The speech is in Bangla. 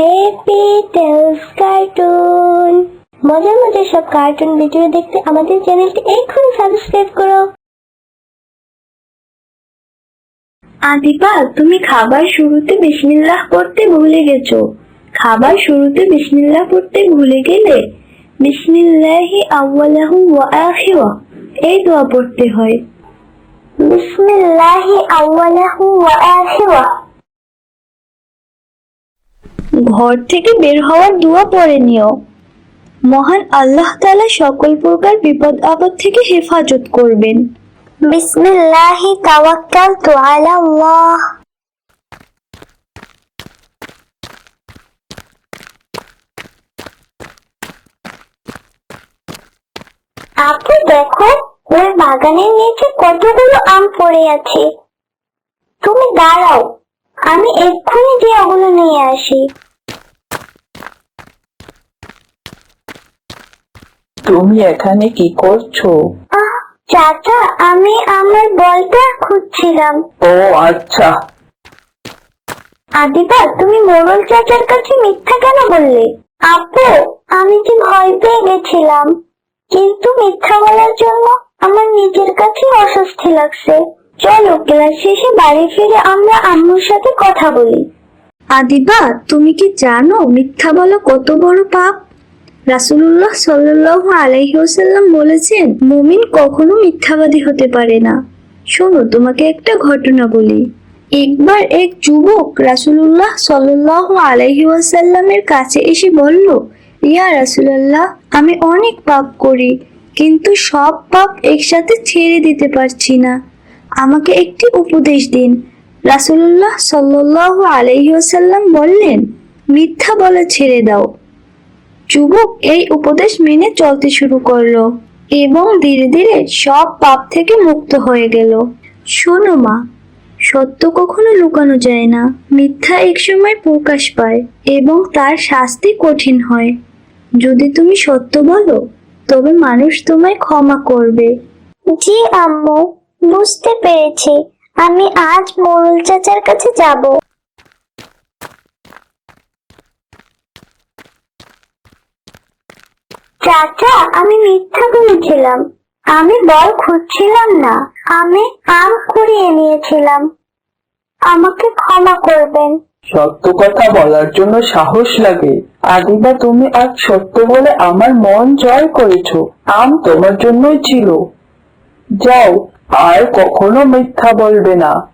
হ্যাপি টেলস কার্টুন মজার মজার সব কার্টুন ভিডিও দেখতে আমাদের চ্যানেলটি এক্ষুনি সাবস্ক্রাইব করো। আদিপা তুমি খাবার শুরুতে বিসমিল্লাহ পড়তে ভুলে গেছো। খাবার শুরুতে বিসমিল্লাহ পড়তে ভুলে গেলে বিসমিল্লাহি আউয়ালাহু ওয়া আখিরা এই দোয়া পড়তে হয়। বিসমিল্লাহি আউয়ালাহু ওয়া আখিরা। ঘর থেকে বের হওয়ার দোয়া পড়ে নিও। মহান আল্লাহ তালা সকল প্রকার বিপদ আপদ থেকে হেফাজত করবেন। বিসমিল্লাহি তাওয়াক্কালতু আলা আল্লাহ আপু দেখো, ওর বাগানের নিচে কতগুলো আম পড়ে আছে। তুমি দাঁড়াও, আমি এক্ষুনি যে ওগুলো নিয়ে আসি। তুমি এখানে কি করছ? চাচা আমি আমার বলটা খুঁজছিলাম। ও আচ্ছা। আদিবা তুমি মোরল চাচার কাছে মিথ্যা কেন বললে? আপু আমি যে ভয় পেয়ে গেছিলাম। কিন্তু মিথ্যা বলার জন্য আমার নিজের কাছে অস্বস্তি লাগছে। চলো ক্লাস শেষে বাড়ি ফিরে আমরা আম্মুর সাথে কথা বলি। আদিবা তুমি কি জানো মিথ্যা বলা কত বড় পাপ? রাসূলুল্লাহ সাল্লাল্লাহু আলাইহি বলেছেন, মুমিন কখনো মিথ্যাবাদী হতে পারে না। শোনো, তোমাকে একটা ঘটনা বলি। একবার এক যুবক রাসূলুল্লাহ সাল্লাল্লাহু আলাইহি ওয়াসাল্লামের কাছে এসে বলল, ইয়া রাসূলুল্লাহ, আমি অনেক পাপ করি, কিন্তু সব পাপ একসাথে ছেড়ে দিতে পারছি না। আমাকে একটি উপদেশ দিন। রাসূলুল্লাহ সাল্লাল্লাহু আলাইহি ওয়াসাল্লাম বললেন, মিথ্যা বলা ছেড়ে দাও। যুবক এই উপদেশ মেনে চলতে শুরু করল এবং ধীরে ধীরে সব পাপ থেকে মুক্ত হয়ে গেল। শোনো মা, সত্য কখনো লুকানো যায় না। মিথ্যা এক সময় প্রকাশ পায় এবং তার শাস্তি কঠিন হয়। যদি তুমি সত্য বলো, তবে মানুষ তোমায় ক্ষমা করবে। জি আম্মু, বুঝতে পেরেছি। আমি আজ মোরল চাচার কাছে যাব। চাচা, আমি মিথ্যা বলেছিলাম। আমি বল খুঁজছিলাম না। আমি আম কুড়িয়ে নিয়েছিলাম। আমাকে ক্ষমা করবেন। সত্য কথা বলার জন্য সাহস লাগে। আদিবা, তুমি আজ সত্য বলে আমার মন জয় করেছ। আম তোমার জন্যই ছিল। যাও, আর কখনো মিথ্যা বলবে না।